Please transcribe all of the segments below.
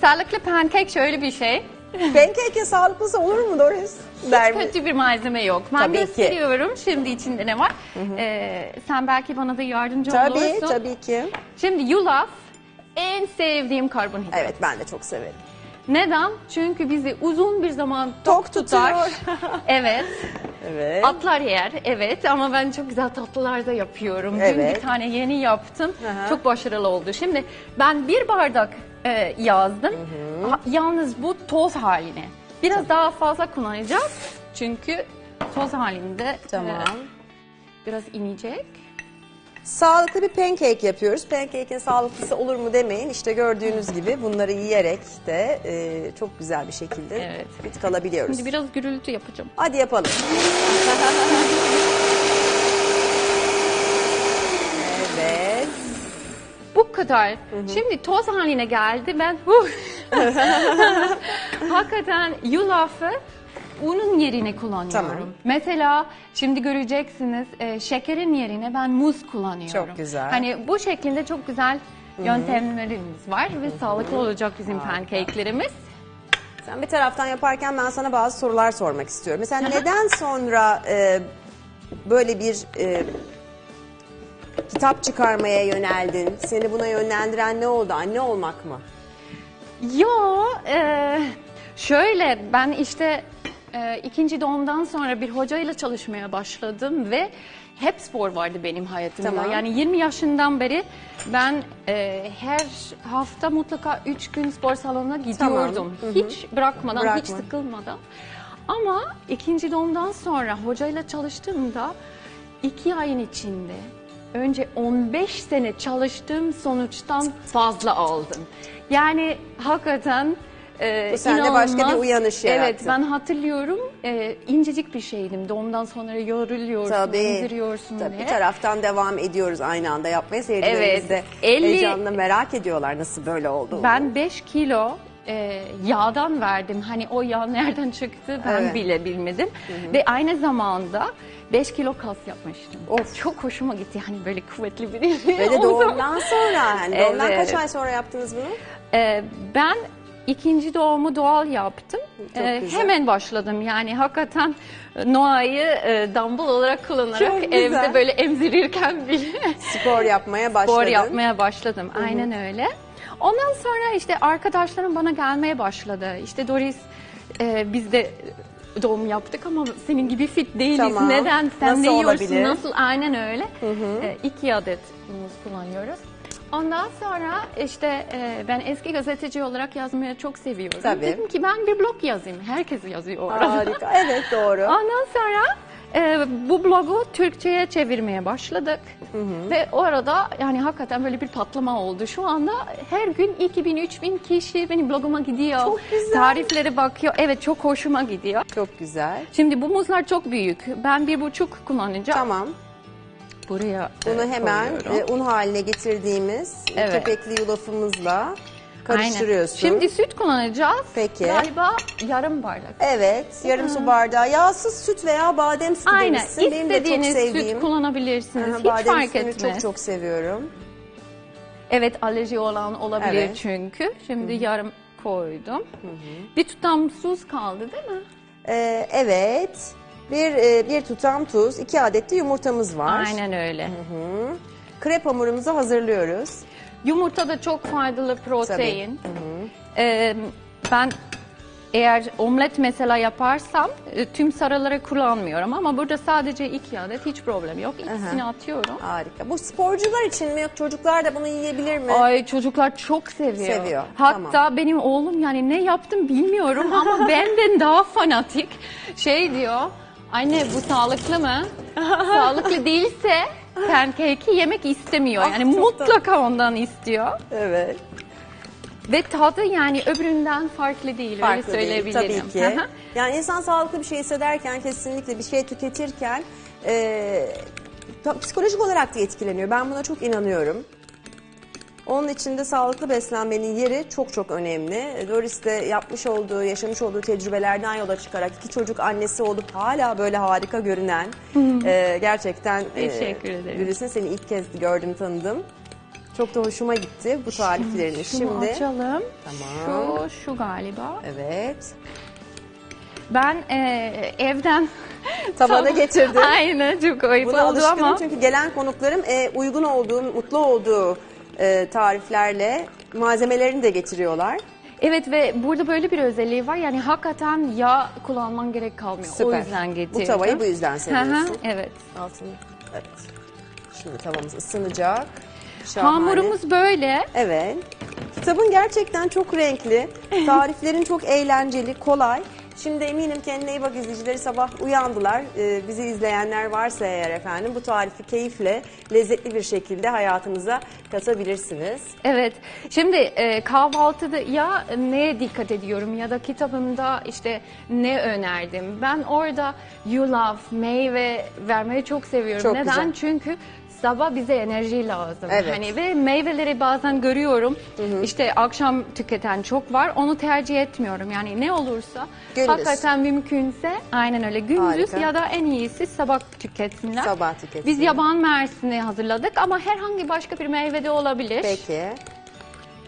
Sağlıklı pankek şöyle bir şey. Pancake'in sağlıklısı olur mu Doris? Der mi? Kötü bir malzeme yok. Ben Tabii ki. gösteriyorum şimdi içinde ne var. Ee, sen belki bana da yardımcı Tabii, olursun. tabii ki. Şimdi yulaf en sevdiğim karbonhidrat. Evet, ben de çok severim. Neden? Çünkü bizi uzun bir zaman Tok tok, tutar. evet. Evet. Atlar yer. Evet ama ben çok güzel tatlılar da yapıyorum. Dün Evet. bir tane yeni yaptım. Aha. Çok başarılı oldu. Şimdi ben bir bardak e, yazdım. Ha- yalnız bu toz haline. Biraz daha fazla kullanacağız. Çünkü toz halinde e, Tamam. biraz inecek. Sağlıklı bir pancake yapıyoruz. Pancake'in sağlıklısı olur mu demeyin. İşte gördüğünüz gibi bunları yiyerek de e, çok güzel bir şekilde Evet. fit kalabiliyoruz. Şimdi biraz gürültü yapacağım. Hadi yapalım. evet. Bu kadar. Şimdi toz haline geldi. Ben huh. hakikaten yulafı unun yerine kullanıyorum. Tamam. Mesela şimdi göreceksiniz e, şekerin yerine ben muz kullanıyorum. Çok güzel. Hani bu şekilde çok güzel yöntemlerimiz var ve sağlıklı olacak bizim pancake'lerimiz. Sen bir taraftan yaparken ben sana bazı sorular sormak istiyorum. Mesela neden sonra e, böyle bir e, kitap çıkarmaya yöneldin? Seni buna yönlendiren ne oldu? Anne olmak mı? Yo, e, şöyle ben işte e, ikinci doğumdan sonra bir hocayla çalışmaya başladım ve hep spor vardı benim hayatımda. Tamam. Yani 20 yaşından beri ben e, her hafta mutlaka 3 gün spor salonuna gidiyordum. Hı hı. Hiç bırakmadan, hiç Bırakma. sıkılmadan. Ama ikinci doğumdan sonra hocayla çalıştığımda iki ayın içinde önce 15 sene çalıştığım sonuçtan fazla aldım. Yani hakikaten e, Bu sende başka inanılmaz. bir uyanış Evet yarattı. ben hatırlıyorum e, incecik bir şeydim. Doğumdan sonra yoruluyorsun, Tabii. emziriyorsun Tabii diye. bir taraftan devam ediyoruz aynı anda yapmaya. Seyircilerimiz Evet. de 50 heyecanla merak ediyorlar nasıl böyle oldu. Ben 5 kilo e, yağdan verdim. Hani o yağ nereden çıktı ben Evet. bile bilmedim. Ve aynı zamanda 5 kilo kas yapmıştım. Of. Çok hoşuma gitti. Hani böyle kuvvetli biri. Ve de doğumdan sonra yani. Doğumdan Evet. kaç ay sonra yaptınız bunu? E, ben ikinci doğumu doğal yaptım. Çok E, güzel. hemen başladım. Yani hakikaten Noah'yı e, dumbbell olarak kullanarak Çok güzel. evde böyle emzirirken bile Spor yapmaya başladın. spor yapmaya başladım. Aynen öyle. Ondan sonra işte arkadaşlarım bana gelmeye başladı. İşte Doris e, biz de doğum yaptık ama senin gibi fit değiliz. Tamam. Neden? Sen Nasıl ne yiyorsun? olabilir? Nasıl? Aynen öyle. E, iki adet muz kullanıyoruz. Ondan sonra işte e, ben eski gazeteci olarak yazmayı çok seviyorum. Tabii. Dedim ki ben bir blog yazayım. Herkes yazıyor orada. Harika. Evet doğru. Ondan sonra e, bu blogu Türkçe'ye çevirmeye başladık. Ve o arada yani hakikaten böyle bir patlama oldu. Şu anda her gün 2000-3000 kişi benim bloguma gidiyor. Çok güzel. Tariflere bakıyor. Evet çok hoşuma gidiyor. Çok güzel. Şimdi bu muzlar çok büyük. Ben bir buçuk kullanacağım. Tamam. Buraya Bunu e, hemen koyuyorum. e, un haline getirdiğimiz Evet. kepekli yulafımızla Aynen. karıştırıyorsun. Şimdi süt kullanacağız. Peki. Galiba yarım bardak. Evet, yarım su bardağı yağsız süt veya badem sütü Aynen. demişsin. Benim de çok İstediğiniz sevdiğim. süt kullanabilirsiniz. Aha, Hiç badem fark sütünü etmez. çok çok seviyorum. Evet alerji olan olabilir Evet. çünkü. Şimdi yarım koydum. Bir tutam tuz kaldı değil mi? Ee, evet, bir e, bir tutam tuz, iki adet de yumurtamız var. Aynen öyle. Krep hamurumuzu hazırlıyoruz. Yumurta da çok faydalı protein. Ee, ben eğer omlet mesela yaparsam e, tüm sarıları kullanmıyorum ama burada sadece iki adet hiç problem yok. İkisini atıyorum. Harika. Bu sporcular için mi? Çocuklar da bunu yiyebilir mi? Ay çocuklar çok seviyor. Seviyor, Hatta tamam. benim oğlum yani ne yaptım bilmiyorum ama benden daha fanatik. Şey diyor, anne bu sağlıklı mı? sağlıklı değilse pancake'i yemek istemiyor. Ah, Yani çok mutlaka ondan istiyor. Evet. Ve tadı yani öbüründen farklı değil Farklı öyle değil söyleyebilirim. tabii ki. Yani insan sağlıklı bir şey hissederken kesinlikle bir şey tüketirken e, psikolojik olarak da etkileniyor. Ben buna çok inanıyorum. Onun için de sağlıklı beslenmenin yeri çok çok önemli. Doris de yapmış olduğu, yaşamış olduğu tecrübelerden yola çıkarak iki çocuk annesi olup hala böyle harika görünen e, gerçekten e, Teşekkür ederim. Seni ilk kez gördüm, tanıdım. Çok da hoşuma gitti bu tariflerini. Şunu Şimdi açalım. Tamam. Şu, şu galiba. evet. Ben e, evden Tabana getirdim. Aynen çok ayıp Buna oldu alışkınım ama. çünkü gelen konuklarım e, uygun olduğu, mutlu olduğu e, tariflerle malzemelerini de getiriyorlar. Evet ve burada böyle bir özelliği var. Yani hakikaten yağ kullanman gerek kalmıyor. O Süper. yüzden getirdim. Bu tavayı bu yüzden seviyorsun. evet. Altını. Evet. Şimdi tavamız ısınacak. Şahane. Hamurumuz böyle. Evet. Kitabın gerçekten çok renkli. Tariflerin çok eğlenceli, kolay. Şimdi eminim kendine iyi bak izleyicileri sabah uyandılar. Ee, bizi izleyenler varsa eğer efendim bu tarifi keyifle, lezzetli bir şekilde hayatınıza katabilirsiniz. Evet. Şimdi e, kahvaltıda ya neye dikkat ediyorum ya da kitabımda işte ne önerdim. Ben orada yulaf, meyve vermeyi çok seviyorum. Çok Neden? güzel. Çünkü sabah bize enerji lazım. Evet. Hani ve meyveleri bazen görüyorum. İşte akşam tüketen çok var. Onu tercih etmiyorum. Yani ne olursa Gündüz. hakikaten mümkünse aynen öyle gündüz Harika. ya da en iyisi sabah tüketsinler. Sabah tüketsinler. Biz yaban mersini hazırladık ama herhangi başka bir meyve de olabilir. Peki.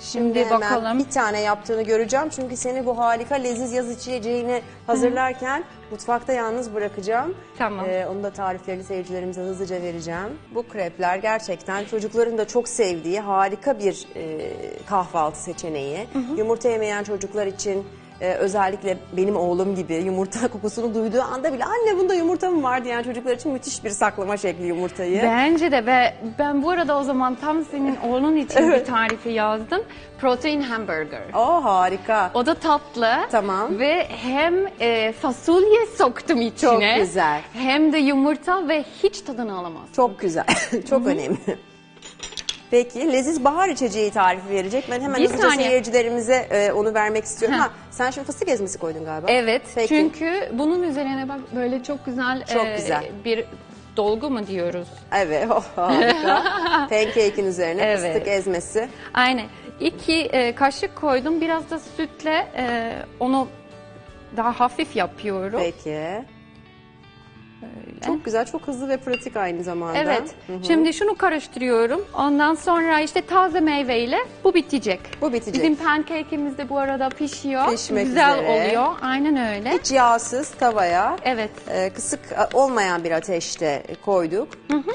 Şimdi Hemen bakalım. bir tane yaptığını göreceğim. Çünkü seni bu harika leziz yaz içeceğini hazırlarken mutfakta yalnız bırakacağım. Tamam. Ee, onun da tariflerini seyircilerimize hızlıca vereceğim. Bu krepler gerçekten çocukların da çok sevdiği harika bir e, kahvaltı seçeneği. Yumurta yemeyen çocuklar için e, özellikle benim oğlum gibi yumurta kokusunu duyduğu anda bile anne bunda yumurta mı var diyen çocuklar için müthiş bir saklama şekli yumurtayı. Bence de ve ben bu arada o zaman tam senin oğlun için bir tarifi yazdım. Protein hamburger. Oh harika. O da tatlı. Tamam. Ve hem e, fasulye soktum içine. güzel. Hem de yumurta ve hiç tadını alamaz. Çok güzel. Çok önemli. Peki leziz bahar içeceği tarifi verecek. Ben hemen Bir hızlıca saniye. seyircilerimize e, onu vermek istiyorum. Ha, sen şimdi fıstık ezmesi koydun galiba. Evet. Peki. Çünkü bunun üzerine bak böyle çok güzel, e, Çok güzel. bir dolgu mu diyoruz? Evet oh, harika. Pancake'in üzerine Evet. fıstık ezmesi. Aynen. İki e, kaşık koydum. Biraz da sütle e, onu daha hafif yapıyorum. Peki. Çok güzel, çok hızlı ve pratik aynı zamanda. Evet. Hı hı. Şimdi şunu karıştırıyorum. Ondan sonra işte taze meyveyle bu bitecek. Bu bitecek. Bizim pancake'imiz de bu arada pişiyor. Pişmek Güzel üzere. oluyor. Aynen öyle. Hiç yağsız tavaya Evet. e, kısık e, olmayan bir ateşte koyduk.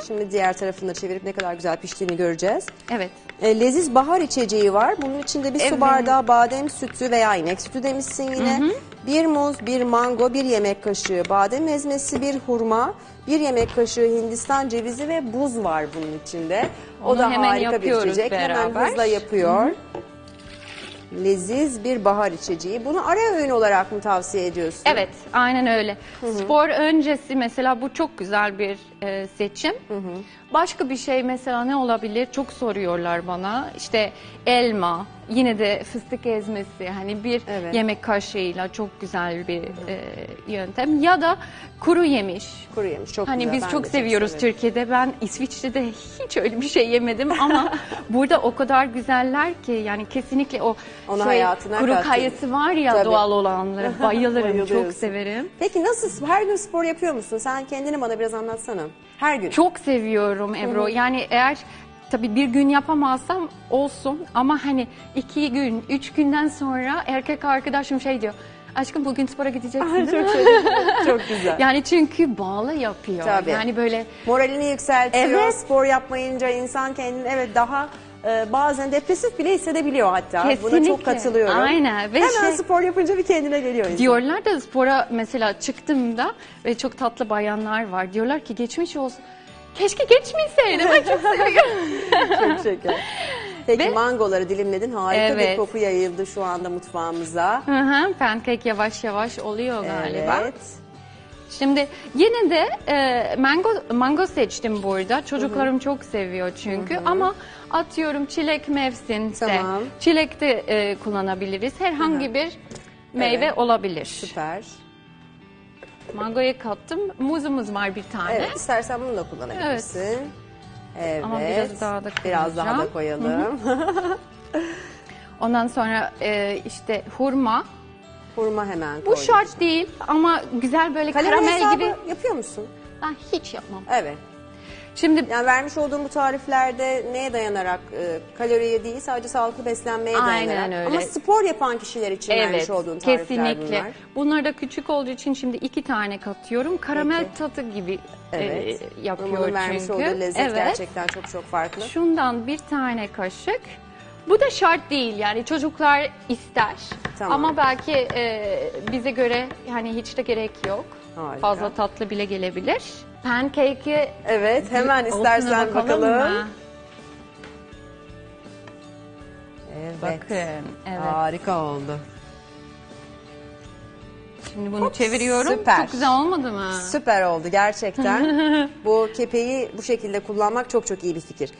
Şimdi diğer tarafını da çevirip ne kadar güzel piştiğini göreceğiz. Evet. E, leziz bahar içeceği var. Bunun içinde bir su Evet. bardağı badem sütü veya inek sütü demişsin yine. Bir muz, bir mango, bir yemek kaşığı badem ezmesi, bir hurma, bir yemek kaşığı Hindistan cevizi ve buz var bunun içinde. O Onu da hemen harika bir yapıyoruz içecek. Hemen beraber. hızla yapıyor. Leziz bir bahar içeceği. Bunu ara öğün olarak mı tavsiye ediyorsun? Evet, aynen öyle. Spor öncesi mesela bu çok güzel bir e, seçim. Başka bir şey mesela ne olabilir? Çok soruyorlar bana. İşte elma, yine de fıstık ezmesi. Hani bir Evet. yemek kaşığıyla çok güzel bir e, yöntem. Ya da kuru yemiş. Kuru yemiş çok Hani güzel. biz Ben çok de seviyoruz severim. Türkiye'de. Ben İsviçre'de hiç öyle bir şey yemedim ama burada o kadar güzeller ki yani kesinlikle o Onu şey, hayatına kuru kattın. kayısı var ya Tabii. doğal olanları bayılırım çok Bayılıyorsun. severim. Peki nasıl her gün spor yapıyor musun? Sen kendini bana biraz anlatsana. Her gün. Çok seviyorum Ebru. Yani eğer tabii bir gün yapamazsam olsun ama hani iki gün, üç günden sonra erkek arkadaşım şey diyor. Aşkım bugün spora gideceksin değil mi?" çok güzel. Yani çünkü bağlı yapıyor. Tabii. Yani böyle Moralini yükseltiyor. Evet. Spor yapmayınca insan kendini evet daha e, bazen depresif bile hissedebiliyor hatta. Buna Kesinlikle. çok katılıyorum. Aynen. Ve Hemen şey- spor yapınca bir kendine geliyor insan. Diyorlar da spora mesela çıktığımda ve çok tatlı bayanlar var. Diyorlar ki geçmiş olsun. Keşke geçmeseydim. Ben çok seviyorum. Çok şeker. Peki Ve- mangoları dilimledin. Harika bir Evet. koku yayıldı şu anda mutfağımıza. Hı hı, Pancake yavaş yavaş oluyor galiba. Evet. Şimdi yine de e, mango mango seçtim burada. Çocuklarım çok seviyor çünkü ama atıyorum çilek mevsimse Tamam. çilek de e, kullanabiliriz. Herhangi bir meyve olabilir. Süper. Mangoya kattım. Muzumuz var bir tane. Evet istersen bunu da kullanabilirsin. Evet. Ama biraz daha da Biraz daha da koyalım. Ondan sonra e, işte hurma. Hurma hemen Bu koyduk. şart değil ama güzel böyle Kalori karamel hesabı gibi. yapıyor musun? Ben hiç yapmam. Evet. Şimdi Yani vermiş olduğum bu tariflerde neye dayanarak e, kaloriye değil sadece sağlıklı beslenmeye Aynen dayanarak. öyle. Ama spor yapan kişiler için vermiş olduğun tarifler kesinlikle. bunlar. Bunlar da küçük olduğu için şimdi iki tane katıyorum. Karamel Peki. tadı gibi Evet. e, yapıyor Bunun vermiş çünkü. olduğu lezzet evet. gerçekten çok çok farklı. Şundan bir tane kaşık. Bu da şart değil yani çocuklar ister. Tamam. Ama belki e, bize göre yani hiç de gerek yok. Harika. Fazla tatlı bile gelebilir. Pancake'i Evet hemen istersen bakalım. mı? Evet. Bakın. Evet. Harika oldu. Şimdi bunu Hops, çeviriyorum. süper. Çok güzel olmadı mı? Süper oldu gerçekten. bu kepeği bu şekilde kullanmak çok çok iyi bir fikir.